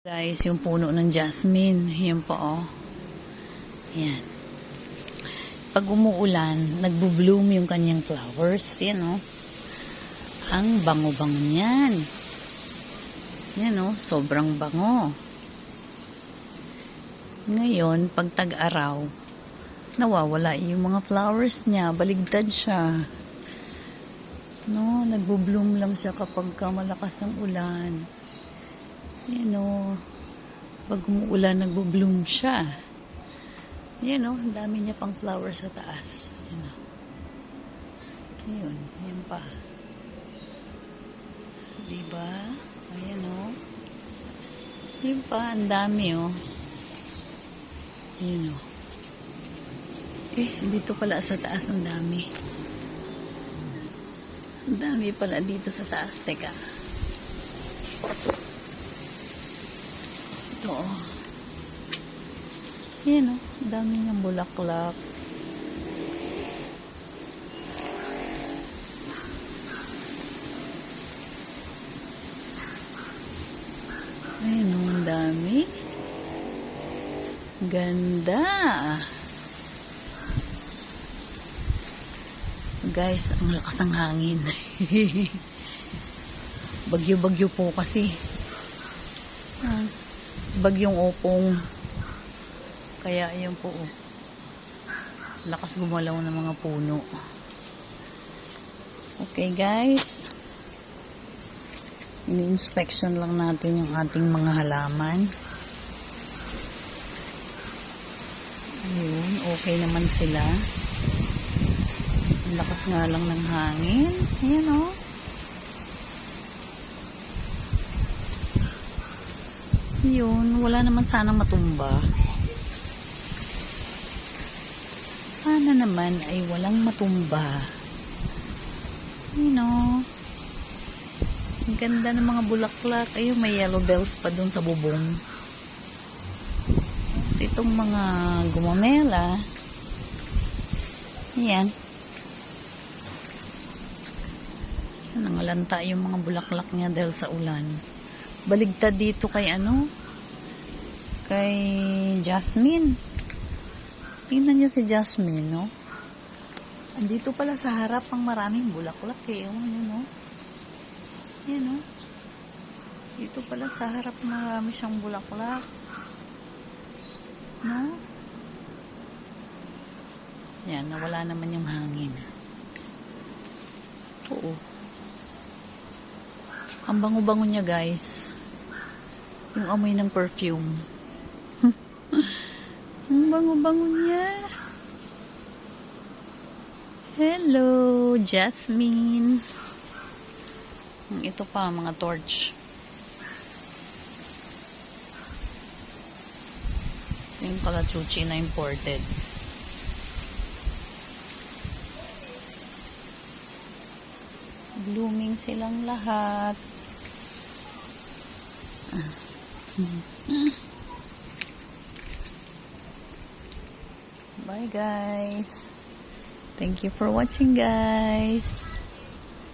Guys, yung puno ng jasmine. Yan po, oh. Yan. Pag umuulan, nagbo-bloom yung kanyang flowers. Yan, oh. Ang bango-bango niyan. Yan, oh. Sobrang bango. Ngayon, pag tag-araw, nawawala yung mga flowers niya. Baligtad siya. No, nagbo-bloom lang siya kapag ka malakas ang ulan. Yan o. Pag umuulan, nagbo-bloom siya. Yan o, ang dami niya pang flowers sa taas. Yan o. Ayun, yan pa. Diba? Ayan o. Yan pa, ang dami o. Yan o. Eh, dito pala sa taas ang dami. Ang dami pala dito sa taas. Teka. Ito, oh. Ayan, oh. Dami niyang bulaklak. Ayan, oh. Dami. Ganda. Guys, ang lakas ng hangin. Bagyo-bagyo po kasi. Bagyong opong. Kaya ayun po. oh. Lakas gumalaw ng mga puno. Okay guys. Ini-inspection lang natin yung ating mga halaman. Ayun, okay naman sila. Lakas nga lang ng hangin. Ayan. Oh. Yun, wala naman sana matumba. Sana naman ay walang matumba. You know, ang ganda ng mga bulaklak. Ayun, may yellow bells pa dun sa bubong. Tapos itong mga gumamela, ayan. Nangalanta yung mga bulaklak niya dahil sa ulan baligtad dito kay ano? Kay Jasmine. Tingnan nyo si Jasmine no? Andito pala sa harap ang maraming bulaklak eh. Oh, yun no? Yan no? Dito pala sa harap marami siyang bulaklak. No? Yan nawala naman yung hangin. Oo. Ang bango-bango niya guys yung amoy ng perfume. Ang bango-bango niya. Hello, Jasmine. Ito pa, mga torch. Yung kalachuchi na imported. Blooming silang lahat. Bye guys. Thank you for watching guys.